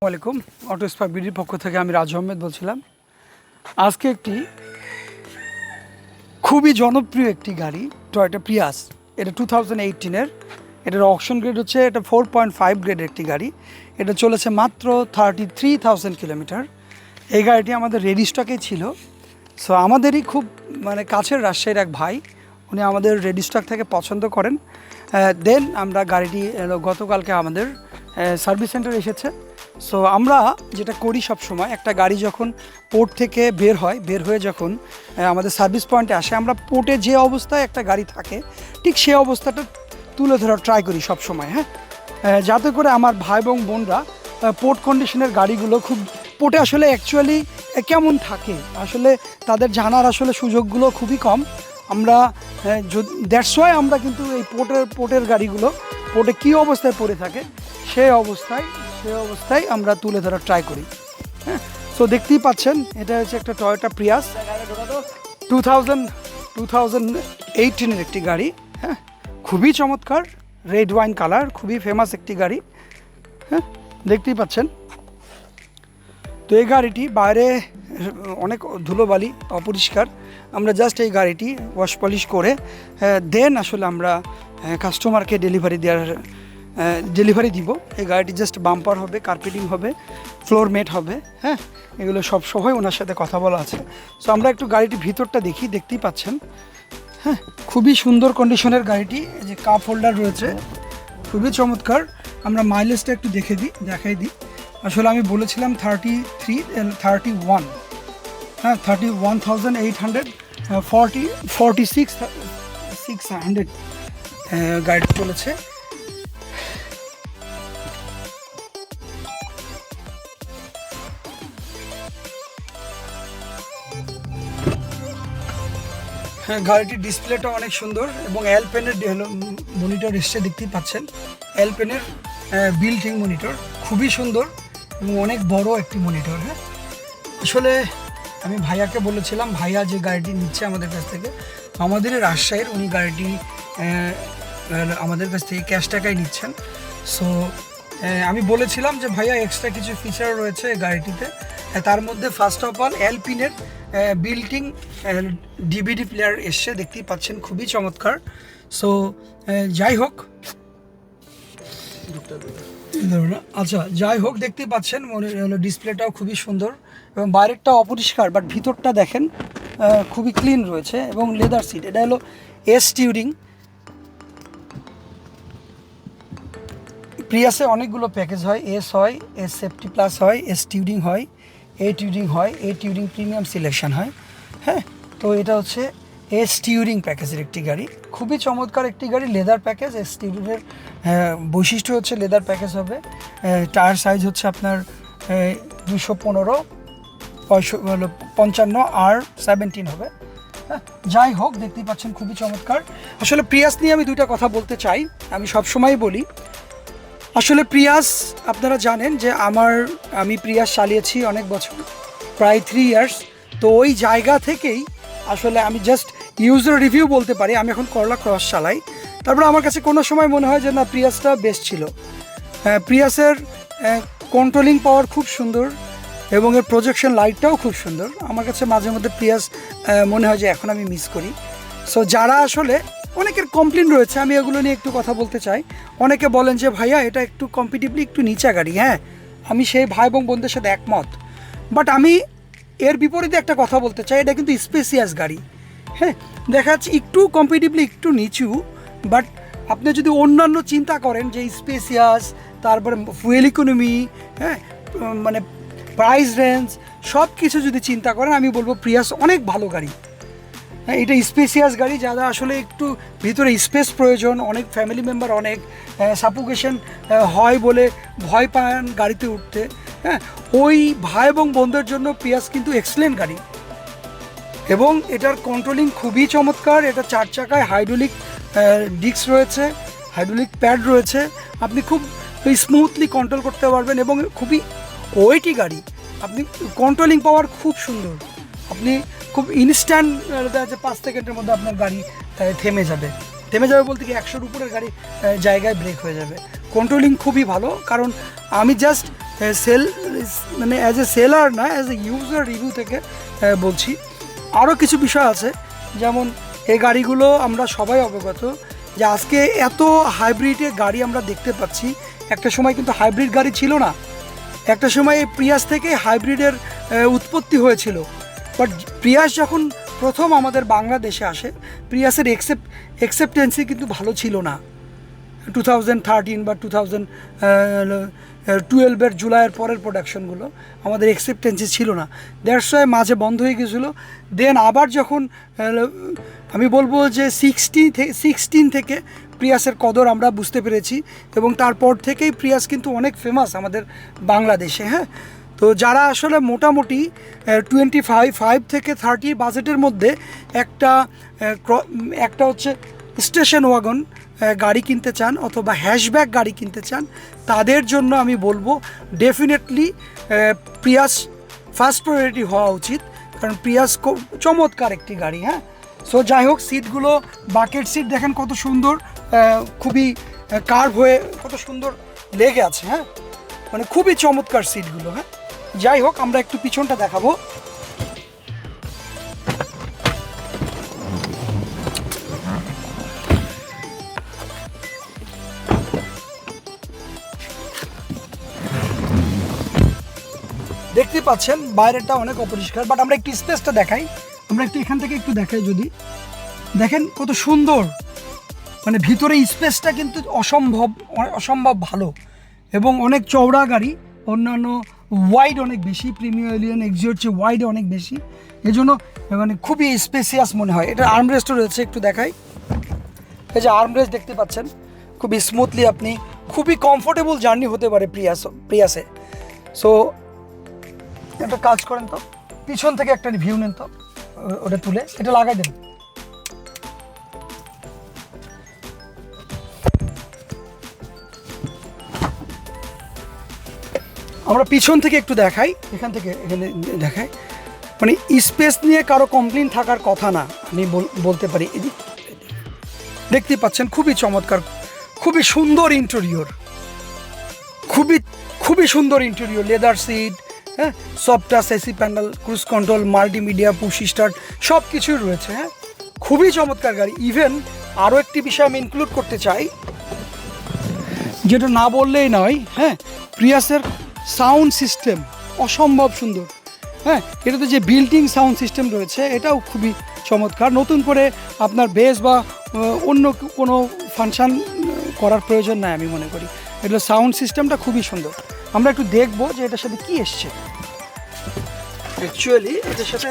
আসসালামাইকুম auto spark বিডির পক্ষ থেকে আমি রাজু আহমেদ বলছিলাম। আজকে একটি খুবই জনপ্রিয় একটি গাড়ি টয়টা প্রিয়াস এটা টু থাউজেন্ড এইটিনের এটার অকশন গ্রেড হচ্ছে, এটা ফোর পয়েন্ট ফাইভ গ্রেডের একটি গাড়ি। এটা চলেছে মাত্র থার্টি থ্রি থাউজেন্ড কিলোমিটার এই গাড়িটি আমাদের রেডি স্টকেই ছিল। সো আমাদেরই খুব মানে কাছের রাজশাহীর এক ভাই, উনি আমাদের রেডি স্টক থেকে পছন্দ করেন। দেন আমরা গাড়িটি, গতকালকে আমাদের সার্ভিস সেন্টার এসেছে। সো আমরা যেটা করি সব সময় একটা গাড়ি যখন পোর্ট থেকে বের হয়, বের হয়ে যখন আমাদের সার্ভিস পয়েন্টে আসে, আমরা পোর্টে যে অবস্থায় একটা গাড়ি থাকে, ঠিক সে অবস্থাটা তুলে ধরার ট্রাই করি সব সময় হ্যাঁ যাতে করে আমার ভাই এবং বোনরা পোর্ট কন্ডিশনের গাড়িগুলো খুব পোর্টে আসলে অ্যাকচুয়ালি কেমন থাকে? আসলে তাদের জানার আসলে সুযোগগুলো খুবই কম। আমরা দ্যাটস ওয়াই আমরা কিন্তু এই পোর্টের পোর্টের গাড়িগুলো পোর্টে কী অবস্থায় পড়ে থাকে সেই অবস্থায় সেই অবস্থায় আমরা তুলে ধরার ট্রাই করি। হ্যাঁ? সো দেখতেই পাচ্ছেন, এটা হচ্ছে একটা Toyota Prius two thousand two thousand একটি গাড়ি। হ্যাঁ? খুবই চমৎকার রেড ওয়াইন কালার খুবই ফেমাস একটি গাড়ি। হ্যাঁ? দেখতেই পাচ্ছেন। তো এই গাড়িটি বাইরে, অনেক ধুলোবালি, অপরিষ্কার। আমরা জাস্ট এই গাড়িটি ওয়াশ পলিশ করে দেন আসলে আমরা কাস্টমারকে ডেলিভারি দেওয়ার ডেলিভারি দিব। এই গাড়িটি জাস্ট বাম্পার হবে কার্পেটিং হবে ফ্লোর মেট হবে হ্যাঁ? এগুলো সব সবাই ওনার সাথে কথা বলা আছে। সো আমরা একটু গাড়িটির ভিতরটা দেখি, দেখতেই পাচ্ছেন। হ্যাঁ খুবই সুন্দর কন্ডিশনের গাড়িটি। যে কাপ হোল্ডার রয়েছে, খুবই চমৎকার। আমরা মাইলেজটা একটু দেখে দিই, দেখাই দিই। আসলে আমি বলেছিলাম থার্টি থ্রি থার্টি ওয়ান হ্যাঁ thirty one thousand eight hundred forty forty six six hundred গাড়িটি চলেছে। গাড়িটির ডিসপ্লেটা অনেক সুন্দর এবং এল পেনের মনিটর এসছে, দেখতেই পাচ্ছেন। এল পেনের বিল্টিং মনিটর খুবই সুন্দর এবং অনেক বড় একটি মনিটর হ্যাঁ। আসলে আমি ভাইয়াকে বলেছিলাম, ভাইয়া যে গাড়িটি নিচ্ছে আমাদের কাছ থেকে, আমাদের রাজশাহীর উনি গাড়িটি আমাদের কাছ থেকে ক্যাশ টাকায় নিচ্ছেন। সো আমি বলেছিলাম যে ভাইয়া এক্সট্রা কিছু ফিচার রয়েছে গাড়িটিতে। তার মধ্যে ফার্স্ট অফ অল এলপিনের বিল্টিং ডিভিডি প্লেয়ার এসছে, দেখতেই পাচ্ছেন, খুবই চমৎকার। সো যাই হোক। আচ্ছা যাই হোক দেখতেই পাচ্ছেন, মনে হলো ডিসপ্লেটাও খুবই সুন্দর এবং বাইরেরটা অপরিষ্কার বাট ভিতরটা দেখেন খুবই ক্লিন রয়েছে এবং লেদার সিট এটা হলো এস টিউরিং প্রিয়াসে অনেকগুলো প্যাকেজ হয় এস হয় এস সেফটি প্লাস হয় এস টিউরিং হয়। এ টিউরিং হয় এ টিউরিং প্রিমিয়াম সিলেকশন হয় হ্যাঁ? তো এটা হচ্ছে এস টিউরিং প্যাকেজের একটি গাড়ি। খুবই চমৎকার একটি গাড়ি লেদার প্যাকেজ এস টিউরিংয়ের বৈশিষ্ট্য হচ্ছে লেদার প্যাকেজ হবে। টায়ার সাইজ হচ্ছে আপনার দুশো পনেরো পঞ্চান্ন আর সেভেন্টিন হবে। হ্যাঁ, যাই হোক দেখতেই পাচ্ছেন খুবই চমৎকার। আসলে প্রিয়াস নিয়ে আমি দুইটা কথা বলতে চাই। আমি সবসময় বলি আসলে প্রিয়াস আপনারা জানেন যে আমার আমি প্রিয়াস চালিয়েছি অনেক বছর প্রায় থ্রি ইয়ার্স তো ওই জায়গা থেকেই আসলে আমি জাস্ট ইউজার রিভিউ বলতে পারি আমি এখন করলা ক্রস চালাই। তারপরে আমার কাছে কোনো সময় মনে হয় যে না প্রিয়াসটা বেস্ট ছিল। হ্যাঁ, প্রিয়াসের কন্ট্রোলিং পাওয়ার খুব সুন্দর এবং এর প্রজেকশন লাইটটাও খুব সুন্দর। আমার কাছে মাঝে মধ্যে প্রিয়াস মনে হয় যে এখন আমি মিস করি। সো যারা আসলে অনেকের কমপ্লেন রয়েছে, আমি এগুলো নিয়ে একটু কথা বলতে চাই। অনেকে বলেন যে, ভাইয়া, এটা একটু কম্পিটিভলি একটু নিচা গাড়ি। হ্যাঁ আমি সেই ভাই এবং বোনদের সাথে একমত। বাট আমি এর বিপরীতে একটা কথা বলতে চাই, এটা কিন্তু স্পেসিয়াস গাড়ি। হ্যাঁ দেখা যাচ্ছে একটু কম্পিটিভলি একটু নিচু বাট আপনি যদি অন্যান্য চিন্তা করেন যে স্পেসিয়াস তারপরে ফুয়েল ইকোনমি হ্যাঁ মানে প্রাইস রেঞ্জ সব কিছু যদি চিন্তা করেন, আমি বলব প্রিয়াস অনেক ভালো গাড়ি। হ্যাঁ এটা স্পেসিয়াস গাড়ি, যারা আসলে একটু ভিতরে স্পেস প্রয়োজন, অনেক ফ্যামিলি মেম্বার অনেক সাপোকেশন হয় বলে ভয় পান গাড়িতে উঠতে। হ্যাঁ ওই ভাই এবং বোনদের জন্য পিয়াস কিন্তু এক্সেলেন্ট গাড়ি। এবং এটার কন্ট্রোলিং খুবই চমৎকার, এটা চার চাকায় হাইড্রোলিক ডিস্ক রয়েছে হাইড্রোলিক প্যাড রয়েছে। আপনি খুব স্মুথলি কন্ট্রোল করতে পারবেন এবং খুবই ওয়েটি গাড়ি। আপনি কন্ট্রোলিং পাওয়ার খুব সুন্দর। আপনি খুব ইনস্ট্যান্ট দেখা যাচ্ছে পাঁচ সেকেন্ডের মধ্যে আপনার গাড়ি থেমে যাবে। থেমে যাবে বলতে কি একশোর উপরের গাড়ি জায়গায় ব্রেক হয়ে যাবে। কন্ট্রোলিং খুবই ভালো, কারণ আমি জাস্ট সেল মানে অ্যাজ এ সেলার না অ্যাজ এ ইউজার রিভিউ থেকে বলছি। আরও কিছু বিষয় আছে, যেমন এই গাড়িগুলো আমরা সবাই অবগত যে আজকে এত হাইব্রিডের গাড়ি আমরা দেখতে পাচ্ছি। একটা সময় কিন্তু হাইব্রিড গাড়ি ছিল না। একটা সময় এই প্রিয়াস থেকে হাইব্রিডের উৎপত্তি হয়েছিল। বাট প্রিয়াস যখন প্রথম আমাদের বাংলাদেশে আসে প্রিয়াসের এক্সেপ্ট অ্যাকসেপ্টেন্সি কিন্তু ভালো ছিল না। টু থাউজেন্ড থার্টিন বা টু থাউজেন্ড টুয়েলভের জুলাইয়ের পরের প্রোডাকশনগুলো আমাদের অ্যাকসেপ্টেন্সি ছিল না। দেড়শো মাঝে বন্ধ হয়ে গেছিল। দেন আবার যখন আমি বলব যে সিক্সটি সিক্সটিন থেকে প্রিয়াসের কদর আমরা বুঝতে পেরেছি এবং তারপর থেকেই প্রিয়াস কিন্তু অনেক ফেমাস আমাদের বাংলাদেশে হ্যাঁ? তো যারা আসলে মোটামুটি টোয়েন্টি ফাইভ ফাইভ থেকে থার্টি বাজেটের মধ্যে একটা একটা হচ্ছে স্টেশন ওয়াগন গাড়ি কিনতে চান অথবা হ্যাশব্যাক গাড়ি কিনতে চান, তাদের জন্য আমি বলব ডেফিনেটলি প্রিয়াস ফার্স্ট প্রায়োরিটি হওয়া উচিত। কারণ প্রিয়াস চমৎকার একটি গাড়ি হ্যাঁ? সো যাই হোক সিটগুলো বাকেট সিট দেখেন কত সুন্দর খুবই কার্ভ হয়ে কত সুন্দর লেগে আছে হ্যাঁ? মানে খুবই চমৎকার সিটগুলো হ্যাঁ? যাই হোক, আমরা একটু পিছনটা দেখাবো। দেখতে পাচ্ছেন বাইরেটা অনেক অপরিষ্কার বাট আমরা একটু স্পেসটা দেখাই। আমরা একটু এখান থেকে একটু দেখাই যদি। দেখেন কত সুন্দর। মানে ভিতরে স্পেসটা কিন্তু অসম্ভব অসম্ভব ভালো। এবং অনেক চওড়া গাড়ি, অন্যান্য ওয়াইড অনেক বেশি প্রিমিয়ার এলিয়ন এক্সিওর চেয়ে ওয়াইড অনেক বেশি। এই জন্য মানে খুবই স্পেসিয়াস মনে হয়। এটা আর্মরেস্টও রয়েছে, একটু দেখাই। এই যে আর্মরেস্ট দেখতে পাচ্ছেন, খুবই স্মুথলি আপনি, খুবই কমফোর্টেবল জার্নি হতে পারে প্রিয়াস প্রিয়াসে সো একটা কাজ করেন তো, পিছন থেকে একটা ভিউ নেন তো ওটা তুলে এটা লাগাই দেন। আমরা পিছন থেকে একটু দেখাই, এখান থেকে এখানে দেখাই। মানে স্পেস নিয়ে কারও কমপ্লেন থাকার কথা না, আমি বল- বলতে পারি। এদিক, দেখতে পাচ্ছেন, খুবই চমৎকার, খুবই সুন্দর ইন্টেরিয়র খুবই খুবই সুন্দর ইন্টেরিয়র লেদার সিট হ্যাঁ সফটাস AC paddle cruise control multimedia push start সব কিছুই রয়েছে হ্যাঁ। খুবই চমৎকার গাড়ি। ইভেন আরও একটি বিষয় আমি ইনক্লুড করতে চাই, যেটা না বললেই নয় হ্যাঁ প্রিয়াসের সাউন্ড সিস্টেম অসম্ভব সুন্দর। হ্যাঁ এটাতে যে বিল্ডিং সাউন্ড সিস্টেম রয়েছে, এটাও খুবই চমৎকার। নতুন করে আপনার বেস বা অন্য কোনো ফাংশন করার প্রয়োজন নাই আমি মনে করি। এগুলো সাউন্ড সিস্টেমটা খুবই সুন্দর। আমরা একটু দেখব যে এটার সাথে কি এসছে। অ্যাকচুয়ালি এটার সাথে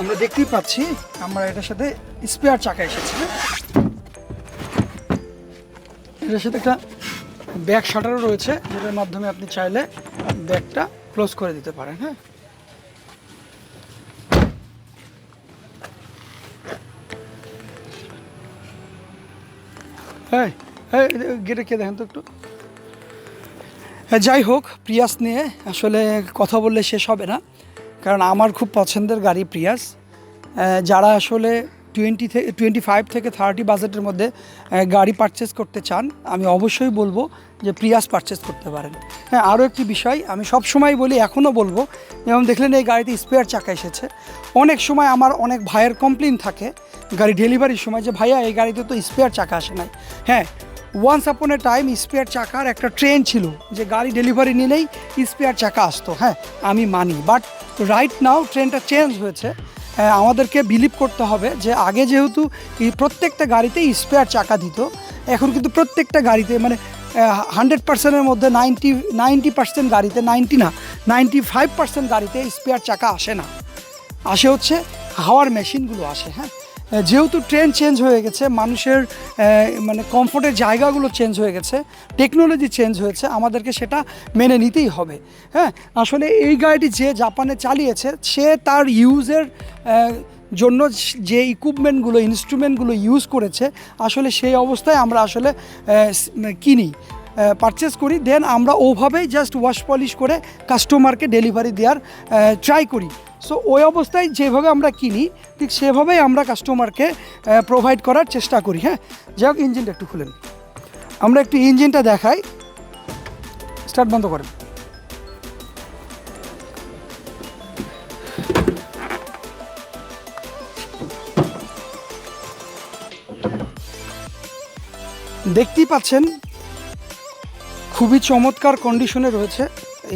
আমরা দেখতেই পাচ্ছি, আমরা এটার সাথে স্পেয়ার চাকা এসেছে হ্যাঁ? এটার সাথে একটা ব্যাক শাটারও রয়েছে যেটার মাধ্যমে আপনি চাইলে ব্যাগটা ক্লোজ করে দিতে পারেন হ্যাঁ। হ্যাঁ হ্যাঁ গেটে কে দেখেন তো একটু? হ্যাঁ, যাই হোক প্রিয়াস নিয়ে আসলে কথা বললে শেষ হবে না কারণ আমার খুব পছন্দের গাড়ি প্রিয়াস। যারা আসলে টোয়েন্টি থেকে টোয়েন্টি ফাইভ থেকে থার্টি বাজেটের মধ্যে গাড়ি পারচেস করতে চান, আমি অবশ্যই বলব যে প্রিয়াস পারচেস করতে পারেন। হ্যাঁ আরও একটি বিষয়, আমি সব সময় বলি, এখনও বলব, যেমন দেখলেন এই গাড়িতে স্পেয়ার চাকা এসেছে। অনেক সময় আমার অনেক ভাইয়ের কমপ্লেন থাকে গাড়ি ডেলিভারির সময় যে, ভাইয়া, এই গাড়িতে তো স্পেয়ার চাকা আসে নাই। হ্যাঁ ওয়ান্স আপন এ টাইম স্পেয়ার চাকার একটা ট্রেন ছিল যে, গাড়ি ডেলিভারি নিলেই স্পেয়ার চাকা আসতো। হ্যাঁ আমি মানি বাট রাইট নাও ট্রেনটা চেঞ্জ হয়েছে। আমাদেরকে বিলিভ করতে হবে যে আগে যেহেতু প্রত্যেকটা গাড়িতে স্পেয়ার চাকা দিত, এখন কিন্তু প্রত্যেকটা গাড়িতে মানে হান্ড্রেড পার্সেন্টের মধ্যে নাইনটি নাইনটি পার্সেন্ট গাড়িতে নাইনটি না নাইনটি ফাইভ পার্সেন্ট গাড়িতে স্পেয়ার চাকা আসে না। আসে হচ্ছে হাওয়ার মেশিনগুলো আসে হ্যাঁ? যেহেতু ট্রেন চেঞ্জ হয়ে গেছে, মানুষের মানে কমফোর্টের জায়গাগুলো চেঞ্জ হয়ে গেছে টেকনোলজি চেঞ্জ হয়েছে, আমাদেরকে সেটা মেনে নিতেই হবে। হ্যাঁ আসলে এই গাড়িটি যে জাপানে চালিয়েছে, সে তার ইউজের জন্য যে ইকুইপমেন্টগুলো ইনস্ট্রুমেন্টগুলো ইউজ করেছে, আসলে সেই অবস্থায় আমরা আসলে কিনি পারচেস করি দেন আমরা ওভাবেই জাস্ট ওয়াশ পলিশ করে কাস্টমারকে ডেলিভারি দেওয়ার ট্রাই করি। সো ওই অবস্থায় যেভাবে আমরা কিনি, ঠিক সেভাবেই আমরা কাস্টমারকে প্রোভাইড করার চেষ্টা করি হ্যাঁ? যাই হোক ইঞ্জিনটা একটু খুলেন। আমরা একটু ইঞ্জিনটা দেখাই। স্টার্ট বন্ধ করেন। দেখতেই পাচ্ছেন, খুবই চমৎকার কন্ডিশনে রয়েছে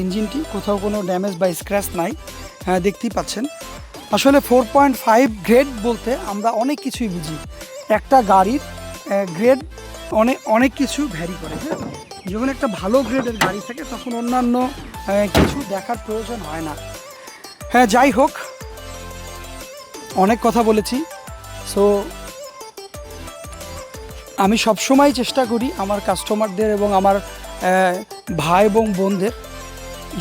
ইঞ্জিনটি কোথাও কোনো ড্যামেজ বা স্ক্র্যাচ নাই। দেখতেই পাচ্ছেন। আসলে ফোর পয়েন্ট ফাইভ গ্রেড বলতে আমরা অনেক কিছুই বুঝি। একটা গাড়ির গ্রেড অনেক অনেক কিছু ভ্যারি করে হ্যাঁ? যখন একটা ভালো গ্রেডের গাড়ি থাকে, তখন অন্যান্য কিছু দেখার প্রয়োজন হয় না। হ্যাঁ যাই হোক, অনেক কথা বলেছি। সো আমি সবসময় চেষ্টা করি আমার কাস্টমারদের এবং আমার ভাই এবং বোনদের,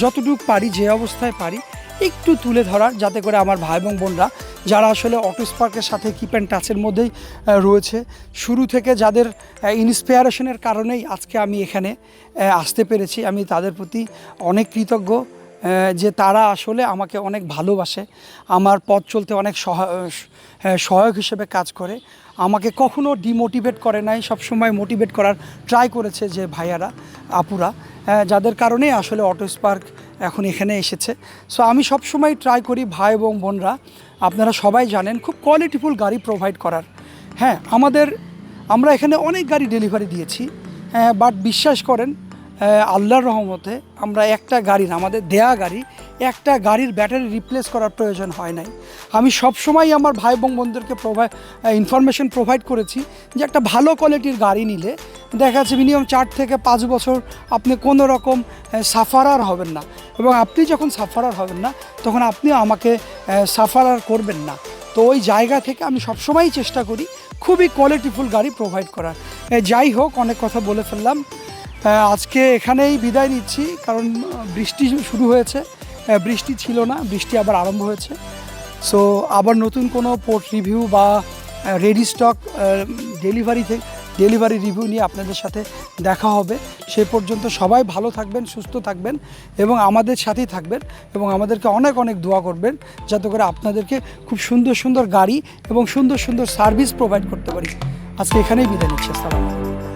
যতটুকু পারি, যে অবস্থায় পারি একটু তুলে ধরার, যাতে করে আমার ভাই এবং বোনরা, যারা আসলে অটো স্পার্কের সাথে কিপ অ্যান্ড টাচের মধ্যেই রয়েছে, শুরু থেকে যাদের ইন্সপায়ারেশনের কারণেই আজকে আমি এখানে আসতে পেরেছি। আমি তাদের প্রতি অনেক কৃতজ্ঞ যে তারা আসলে আমাকে অনেক ভালোবাসে, আমার পথ চলতে অনেক সহায়ক হিসেবে কাজ করে। আমাকে কখনো ডিমোটিভেট করে নাই, সবসময় মোটিভেট করার ট্রাই করেছে যে ভাইয়ারা, আপুরা যাদের কারণে আসলে অটো স্পার্ক এখন এখানে এসেছে। সো আমি সব সময় ট্রাই করি ভাই এবং বোনরা, আপনারা সবাই জানেন খুব কোয়ালিটিফুল গাড়ি প্রোভাইড করার। হ্যাঁ আমাদের, আমরা এখানে অনেক গাড়ি ডেলিভারি দিয়েছি। বাট বিশ্বাস করেন আল্লাহর রহমতে আমরা একটা গাড়ির, আমাদের দেয়া গাড়ি একটা গাড়ির ব্যাটারি রিপ্লেস করার প্রয়োজন হয় নাই। আমি সবসময় আমার ভাই বোন বোনদেরকে প্রোভাইড ইনফরমেশন প্রোভাইড করেছি যে একটা ভালো কোয়ালিটির গাড়ি নিলে দেখা যাচ্ছে মিনিমাম চার থেকে পাঁচ বছর আপনি কোনো রকম সাফারার হবেন না। এবং আপনি যখন সাফারার হবেন না, তখন আপনি আমাকে সাফারার করবেন না। তো ওই জায়গা থেকে আমি সবসময়ই চেষ্টা করি খুবই কোয়ালিটিফুল গাড়ি প্রোভাইড করার। যাই হোক, অনেক কথা বলে ফেললাম। আজকে এখানেই বিদায় নিচ্ছি, কারণ বৃষ্টি শুরু হয়েছে। বৃষ্টি ছিল না, বৃষ্টি আবার আরম্ভ হয়েছে। সো আবার নতুন কোনো পোর্ট রিভিউ বা রেডি স্টক ডেলিভারি থেকে ডেলিভারি রিভিউ নিয়ে আপনাদের সাথে দেখা হবে। সে পর্যন্ত সবাই ভালো থাকবেন, সুস্থ থাকবেন এবং আমাদের সাথেই থাকবেন এবং আমাদেরকে অনেক অনেক দোয়া করবেন যাতে করে আপনাদেরকে খুব সুন্দর সুন্দর গাড়ি এবং সুন্দর সুন্দর সার্ভিস প্রোভাইড করতে পারি। আজকে এখানেই বিদায় নিচ্ছি। আসসালামু আলাইকুম।